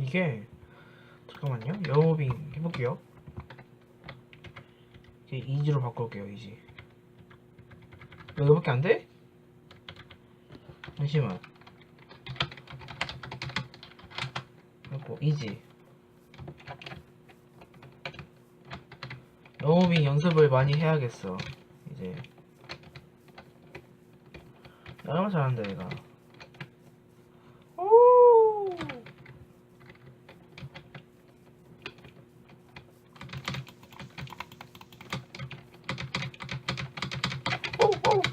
이게 잠깐만요. 영어빙 해볼게요. 이제 이지로 바꿀게요. 이지. 여기밖에 안 돼? 잠시만. 그리고 이지. 영어빙 연습을 많이 해야겠어. 이제. 얼마나 잘한다 얘가.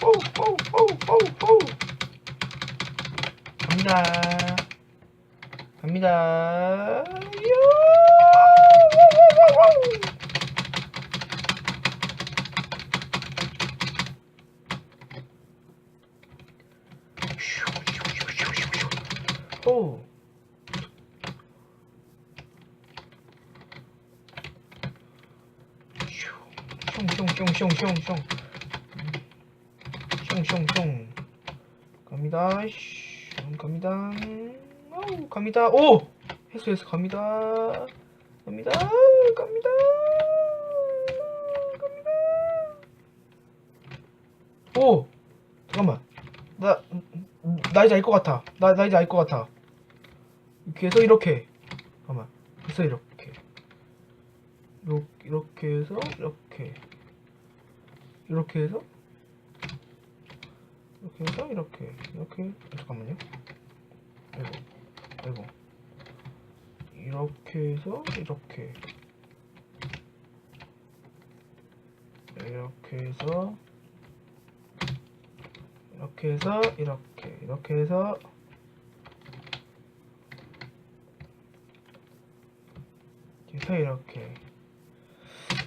호호호호호 갑니다. 갑니다. 오 슝슝슝슝슝슝. 숑숑숑 갑니다. 숑 갑니다. 오 갑니다. 오! 했어 했어. 갑니다. 갑니다. 갑니다. 갑니다. 오! 잠깐만. 나 나 이제 알 것 같아. 나, 나 이제 알 것 같아. 이렇게 해서 이렇게. 잠깐만. 해서 이렇게. 요, 이렇게 해서 이렇게. 이렇게 해서 이렇게 해서 이렇게 이렇게. 잠깐만요. 아이고 아이고. 이렇게 해서 이렇게. 이렇게 해서 이렇게 해서 이렇게. 이렇게 해서. 해서 이렇게.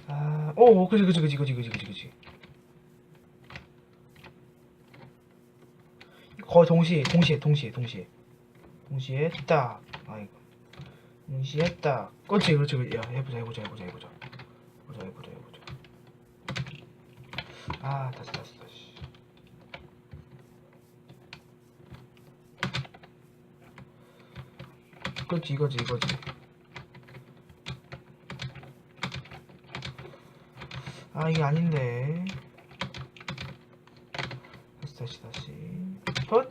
아, 오, 그지, 그지, 그지, 그지, 그지, 그지, 그지. 거의 동시에, 동시에, 동시에, 동시에, 동시에 딱, 아이고, 동시에 딱, 그렇지, 그렇지. 야, 해보자, 해보자, 해보자, 해보자, 해보자, 해보자, 해보자. 아, 다시, 다시, 다시. 그렇지, 이거지, 이거지. 아 이게 아닌데 다시 다시 다시 헛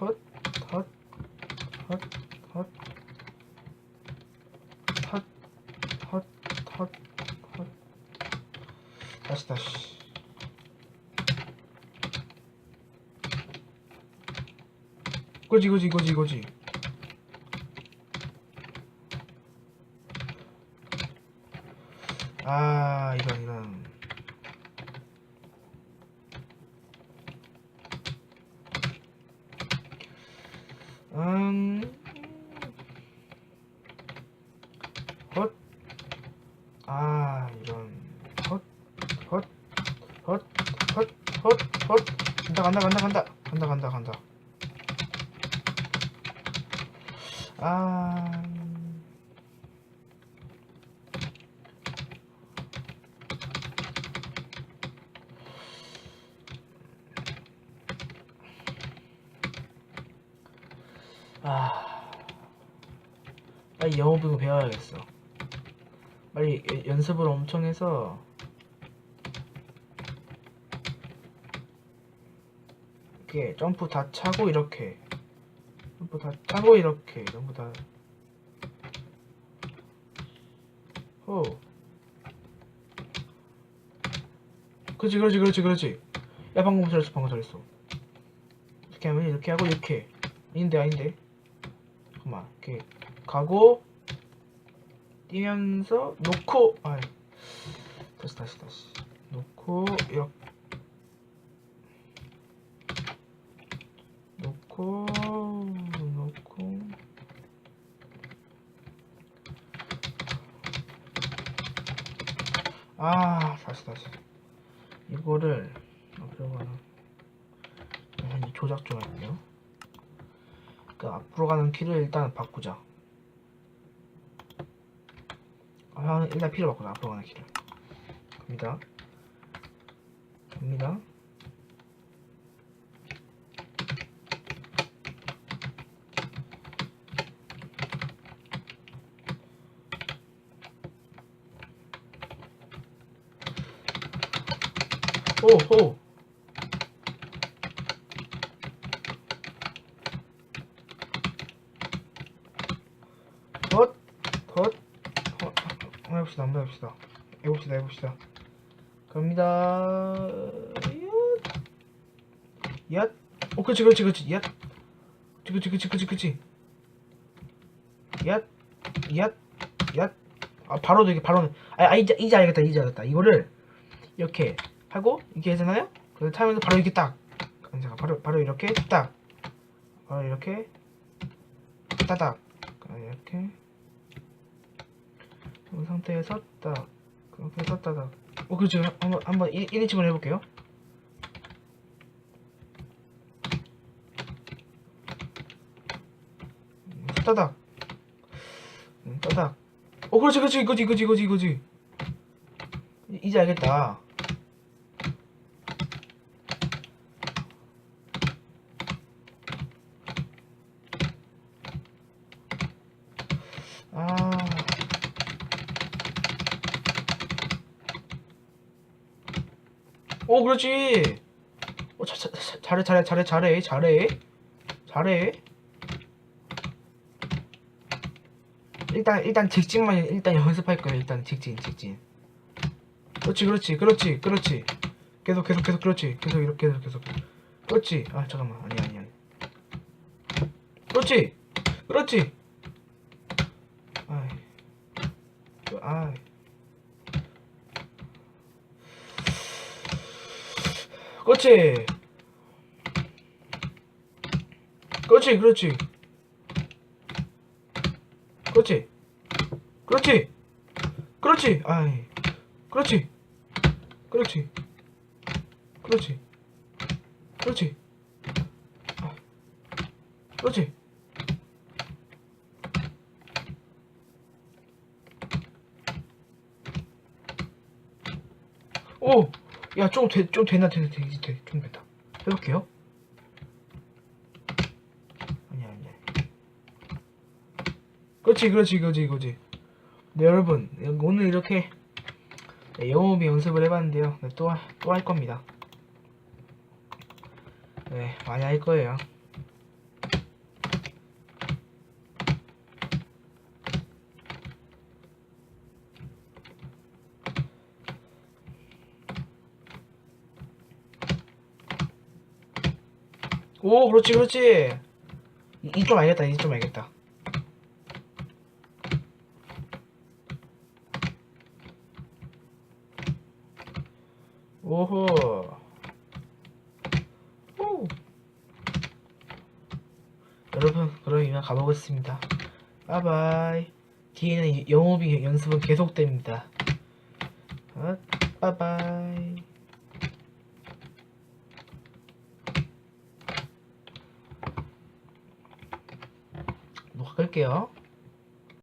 헛 헛 헛 헛 헛 헛 헛 다시 다시. 이거지 이거지 이거지 이거지. 아 이건 이건 음. 헛. 아 이런. 헛 헛 헛 헛 헛 헛. 간다 간다 간다 간다. 간다 간다 간다. 아 아, 빨리 영어 배우 배워야겠어. 빨리 여- 연습을 엄청 해서 이렇게 점프 다 차고 이렇게 점프 다 차고 이렇게 점프 다 호. 그렇지 그렇지 그렇지 그렇지. 야 방금 잘했어 방금 잘했어. 이렇게 하면 이렇게 하고 이렇게 아닌데 아닌데. 잠깐만. 이렇게 가고 뛰면서 놓고 아 다시 다시 다시. 놓고 이렇게 놓고 놓고. 아 다시 다시. 이거를 앞으로 가는 이 조작 좀 할게요. 그 그러니까 앞으로 가는 키를 일단 바꾸자. 아, 일단 피를 바꾸자 앞으로 가는 키를. 갑니다. 갑니다. 오, 오. 해봅시다, 한번 해봅시다. 해봅시다, 해봅시다. 갑니다. 얏, 얏, 오, 그렇지, 그렇지, 그렇지, 얏, 그렇지, 그렇지, 그렇지, 그렇지. 얏, 얏, 얏. 아, 바로 되게 바로. 아, 아 이제 이제 알겠다, 이제 알겠다. 이거를 이렇게 하고 이렇게 하잖아요. 그 타면서 바로 이렇게 딱. 아니, 잠깐, 바로 바로 이렇게 딱. 바로 이렇게 따닥. 아, 이렇게. 이 상태에서 딱. 그렇게 해서 따닥. 어, 그렇지. 한번 한번 1, 1인칭으로 해볼게요. 음, 따닥. 음, 따닥. 어, 그렇지, 그렇지, 이거지, 이거지, 이거지, 이거지. 이- 이제 알겠다. 아. 오, 그렇지. 어, 자, 자, 자, 잘해, 잘해, 잘해, 잘해, 잘해, 잘해. 일단, 일단 직진만 일단 연습할 거예요. 일단 직진, 직진. 그렇지, 그렇지, 그렇지, 그렇지. 계속, 계속, 계속, 그렇지. 계속 이렇게, 계속, 계속. 그렇지. 아, 잠깐만, 아니, 아니, 아니. 그렇지, 그렇지. 아이, 그, 아이. 그렇지. 그렇지, 그렇지. 그렇지. 그렇지. 그렇지. 아이. 그렇지. 그렇지. 그렇지. 그렇지. 아. 그렇지. 오! 야, 좀 되, 좀 되나, 되나, 되, 좀 됐다. 해볼게요. 아니야, 아니야. 그렇지, 그렇지, 그렇지, 이거지. 네, 여러분. 오늘 이렇게 네, 영어비 연습을 해봤는데요. 네, 또, 또 할 겁니다. 네, 많이 할 거예요. 오, 그렇지, 그렇지. 이 좀 알겠다, 이 좀 알겠다. 오호. 오. 여러분, 그럼 이만 가보겠습니다. 바이바이. 뒤에는 영업이 연습은 계속됩니다. 어, 바이바이. 끌게요.